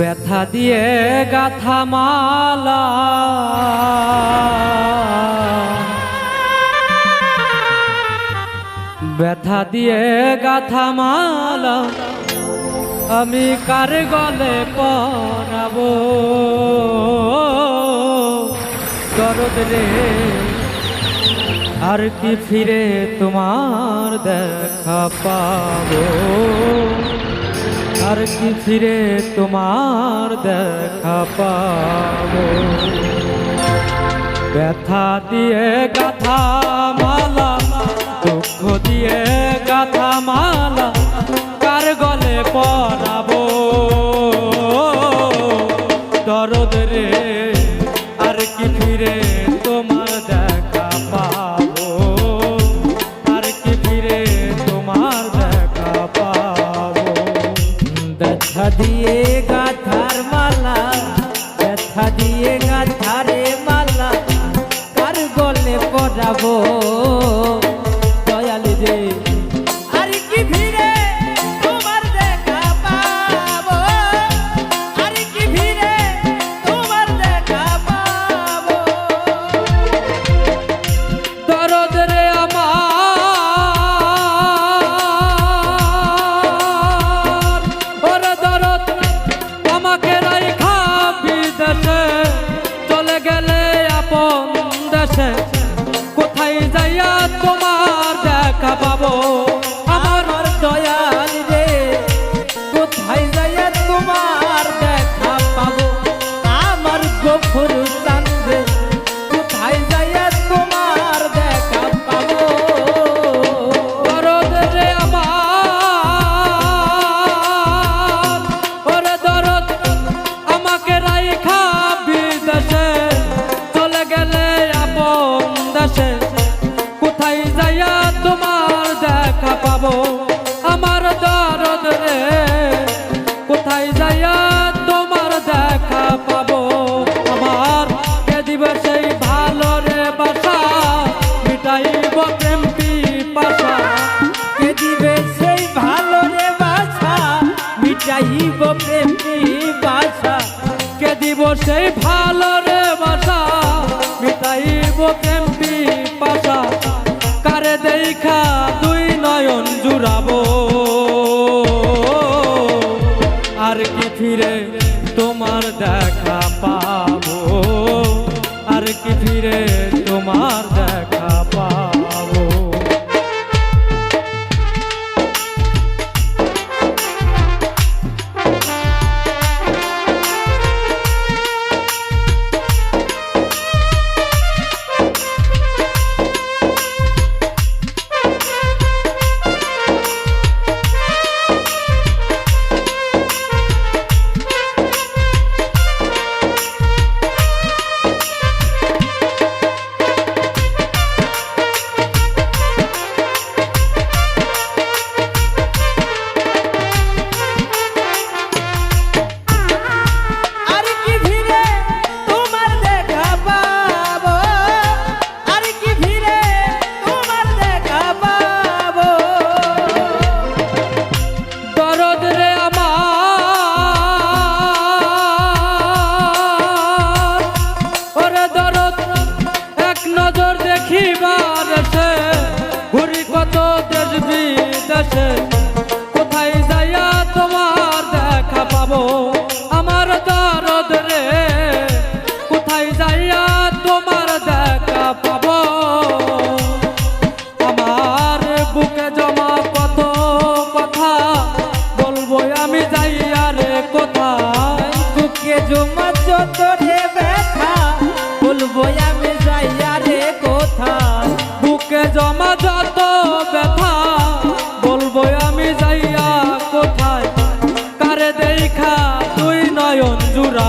ব্যথা দিয়ে গাথা মালা। ব্যথা দিয়ে গাথা মালা, আমি কার গলে পরাবো? দরদ রে, আর কি ফিরে তোমার দেখা পাবো? আর কি ফিরে তোমার দেখা পাব? ব্যথা দিয়ে গাথা দিয়ে গাথারে মালা কার গলে পড়াবো সেই ভালো রে বাসা মিটাইব প্রেম পাশা। কারে দেখা বিদেশে কোথায় যাইয়া তোমার দেখা পাবো? আমার দরদ রে। কোথায় যাইয়া তোমার দেখা পাবো? আমার বুকে জমা কত কথা বলব আমি যাইয়া রে কোথায়? বুকে জমা যত রে ব্যথা বলব আমি যাইয়া রে কোথায়? বুকে জমা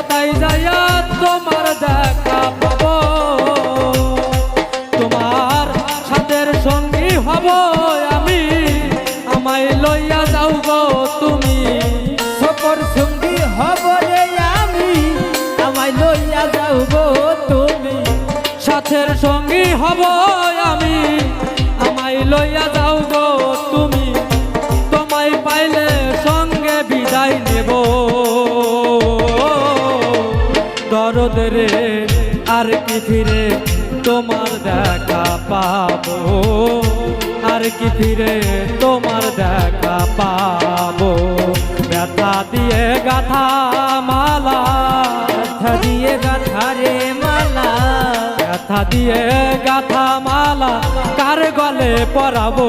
কোথায় যাইয়া তোমার দেখা পাব? তোমার সাথের সঙ্গী হব আমি। আমায় লইয়া যাও গো তুমি। সকর সঙ্গী হব আমি। আমায় লইয়া যাও গো তুমি। সাথের সঙ্গী হব আমি। আমায় লইয়া যাও গো তুমি। তোমায় পাইলে সঙ্গে বিদায় নেব। দরদ রে, আর কি ফিরে তোমার দেখা পাবো? আর কি ফিরে তোমার দেখা পাবো? ব্যথা দিয়ে গাথা মালা, ব্যথা দিয়ে গাথারে মালা, ব্যথা দিয়ে গাথা মালা, কার গলে পরাবো?